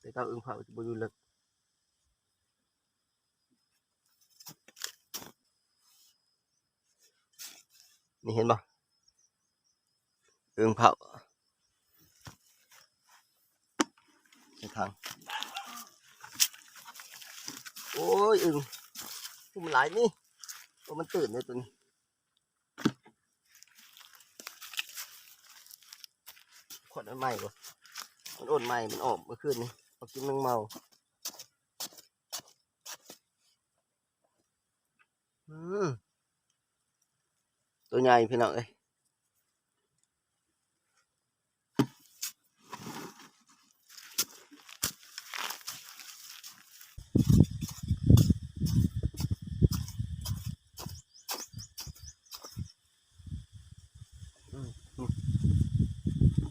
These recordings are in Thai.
แต่เก้าอึ่งเผาจะบอยู่เลิกนี่เห็นปะอึ่งเผาในทางโอ้ยอึ่งมันหลายนี่พวกมันตื่นเลยตัวนี้ขวดมันใหม่ปะมันโอนใหม่มันออกเมื่อคืนนี้ เอากินนังเมาอืมตัวใหญ่พี่น้องเอ้ย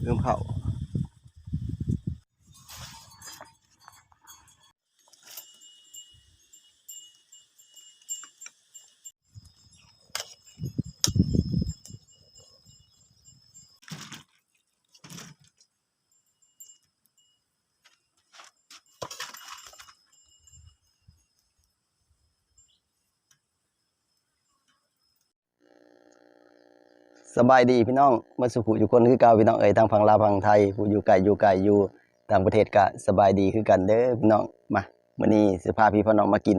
เรื่องเผา สบายดีพี่น้องมาสุขุอยู่คนคือเก่าพี่น้องเอ๋ยทางฝั่งลาวฝั่งไทยผู้อยู่ไกลอยู่ไกลอยู่ต่างประเทศก็สบายดีคือกันเด้อพี่น้องมามื้อนี้สิพาพี่พ่อน้องมากิน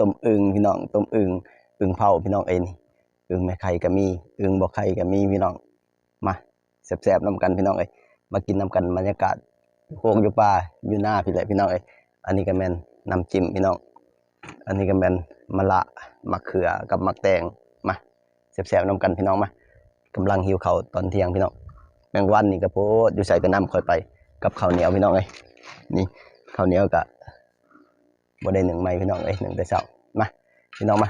ต้มอึ่งพี่น้องต้มอึ่งอึ่งเผาพี่น้องเอ้ยนี่อึ่งแม่ไข่ก็มีอึ่งบ่ไข่ก็มีพี่น้องมาแซ่บๆนํกันพี่น้องเอ้ยมากินนํกันบรรยากาศโคกอยู่ป่าอยู่หน้าพี่แหละพี่น้องเอ้ยอันนี้ก็แม่นน้ำจิ้มพี่น้องอันนี้ก็แม่นมะละมะเขือกับมะแตงมาแซ่บๆนํกันพี่น้องมา กำลังหิวข้าวตอนเที่ยงพี่น้องแมงวันนี่ก็โพดอยู่ใส่กระน้ำคอยไป กับข้าวเหนียวพี่น้องเอ้ยนี่ข้าวเหนียวกะบ่ได้หนึ่งไม้พี่น้องเอ้ยหนึ่งแต่เช้ามาพี่น้องมา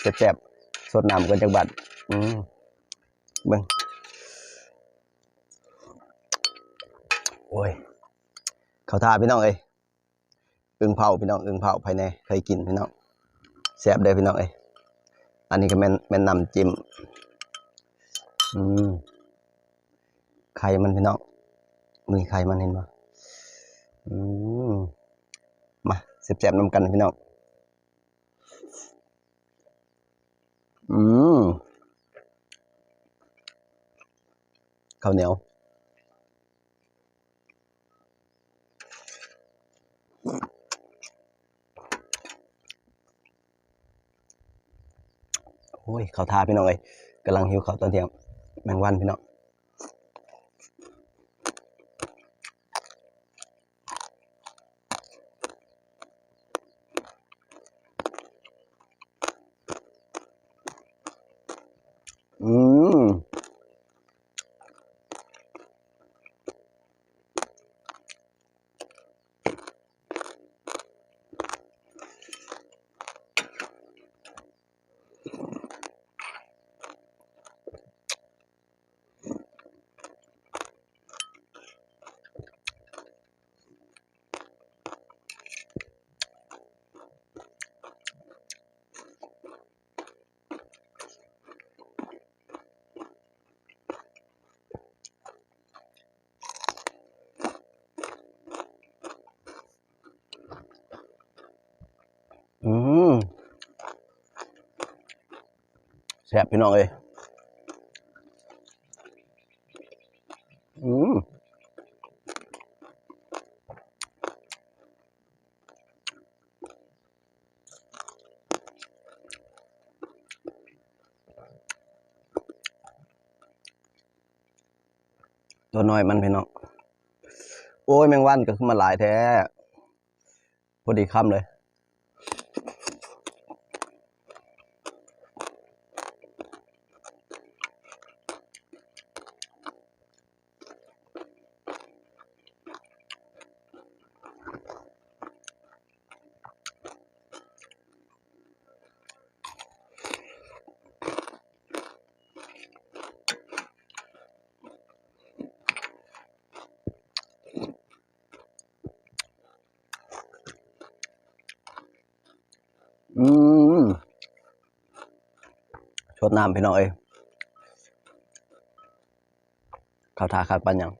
แซ่บๆสดน้ำกันจักบัดอืมเบิ่งโอ้ยข้าวทาพี่น้องเอ้ยอึ่งเผาพี่น้องอึ่งเผาภายในเคยกินพี่น้องแซ่บเด้อพี่น้องเอ้ยอันนี้ก็แม่นแม่นนำจิ้ม อืมไข่มันพี่น้องมีไข่มันเห็นปะอืมมาเสียบๆน้ำกันพี่น้อง อืมข้าวเหนียวโอ้ยข้าวทาพี่น้องเอ้ยกำลังหิวข้าวตอนเที่ยง แมงวันพี่น้องอืมอืมแซ่บพี่น้องเอ้ยอืมตัวน้อยมันพี่น้อง โอ้ยแมงวันก็ขึ้นมาหลายแท้ พอดีคำเลย อืม ชดน้ำพี่น้องเอ้ยข้าวทาขาดปันยัง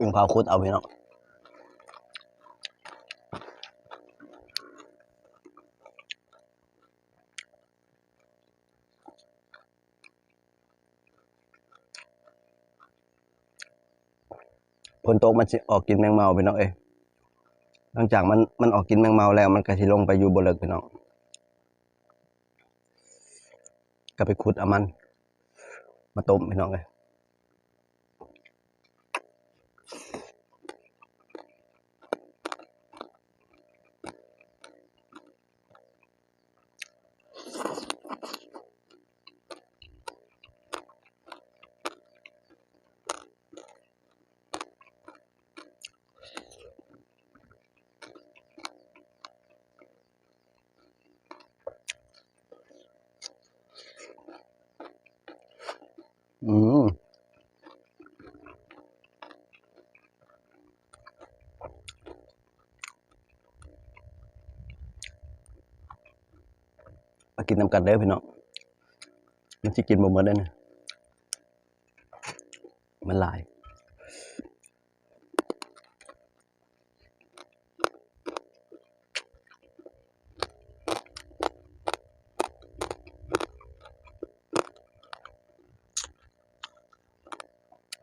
อึ่งเผาคุดเอาพี่น้องฝนตมันออกกินแมงเมาพี่น้องเอ้ยหลังจากมันมันออกกินแมงเมาแล้ว มันก็สิลงไปอยู่บนเลิกพี่น้อง ก็ไปขุดเอามัน มาต้มพี่น้องเลย อืมมากินน้ำกันเด้อพี่น้องมันสิกินบ่หมดได้นะมันหลาย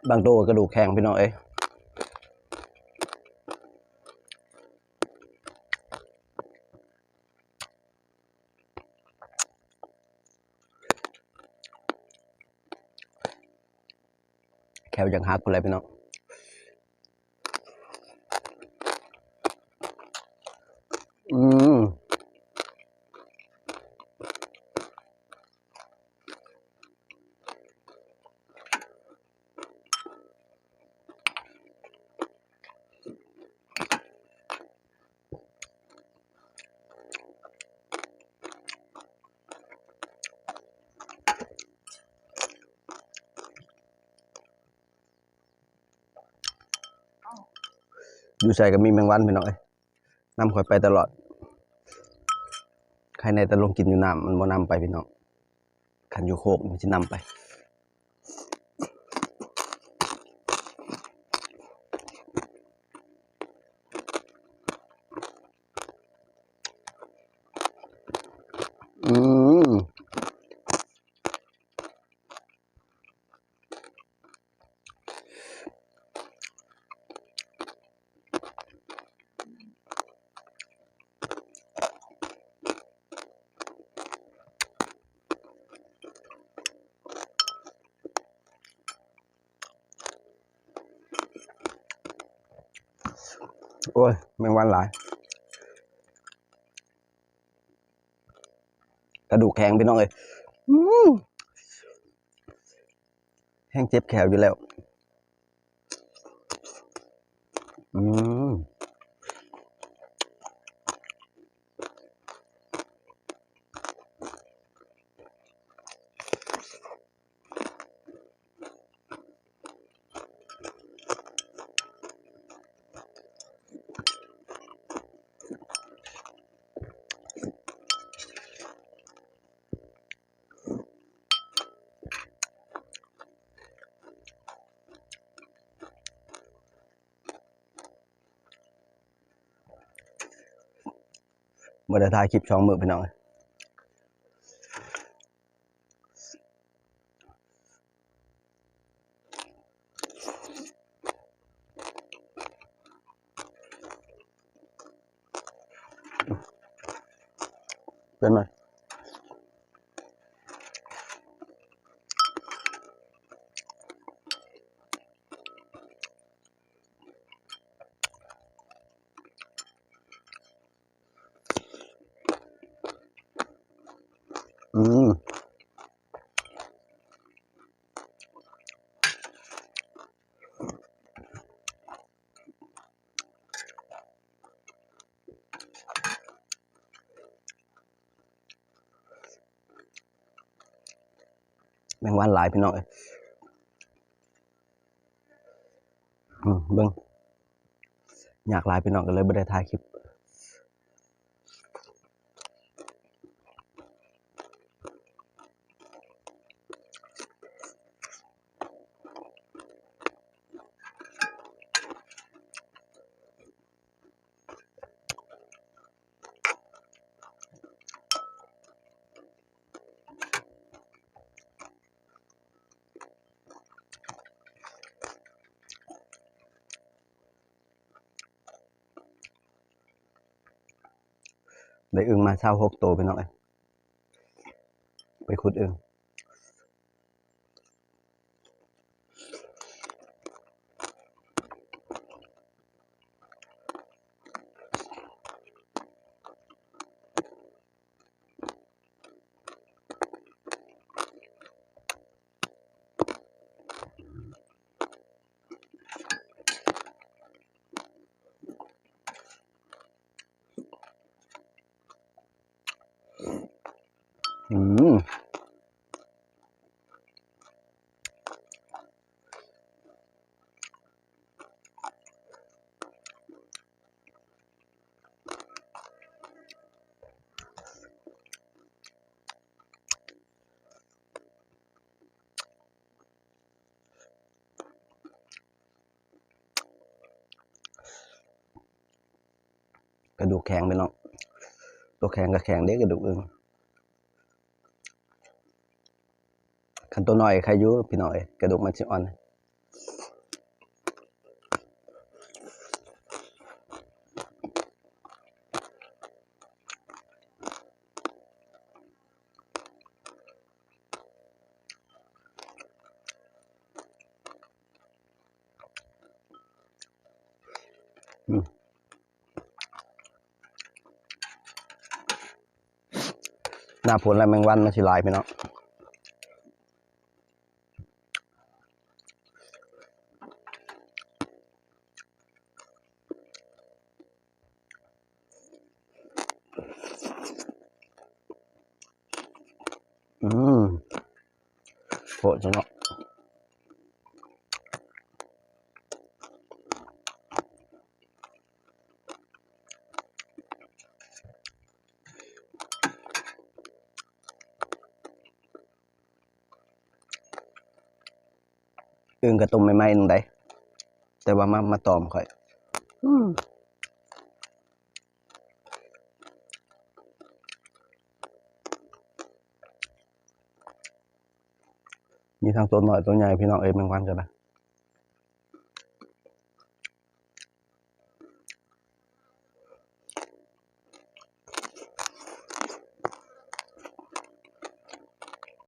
บางตัวกระดูกแข็งพี่น้องเอ้ยแควยังหักคนเลยพี่น้องอืม อยู่ใส่ก็มีแมงวันพี่น้องเอ้ยนำข่อยไปตลอด ใครในตะลงกินอยู่น้ำมันบ่นำไปพี่น้องขันอยู่โคกมันจะนำไป อืม โอ้ยแมงวันหลาย กระดูกแข็งพี่น้องเอ้ยอืมแห้งเจ็บแขวอยู่แล้ว อืม เมื่อได้ถ่ายคลิปช่องมือพี่น้อง แมงวันหลายพี่น้องเอ้ยอืมเบิ้งอยากหลายพี่น้องก็เลยไม่ได้ถ่ายคลิป ได้อึงมาเช่าหกตัวไปน้องเอ้ยไปขุดอึง อืมกระดูกแข็งไปเนาะตัวแข็งกับแข็งเด็กกระดูกอึง คันตัวน้อยใครอยุพี่น้อย กระดูกมันสิอ่อนหน้าผลและแมงวันมันสิลายพี่น้องอืม โหจังเนาะอึ่งกระตุ่มใหม่ๆนึงได้แต่ว่ามามาตอมค่อย อืม มีทั้งตัวน้อยตัวใหญ่พี่น้องเอ้ยแมงวันกันนะ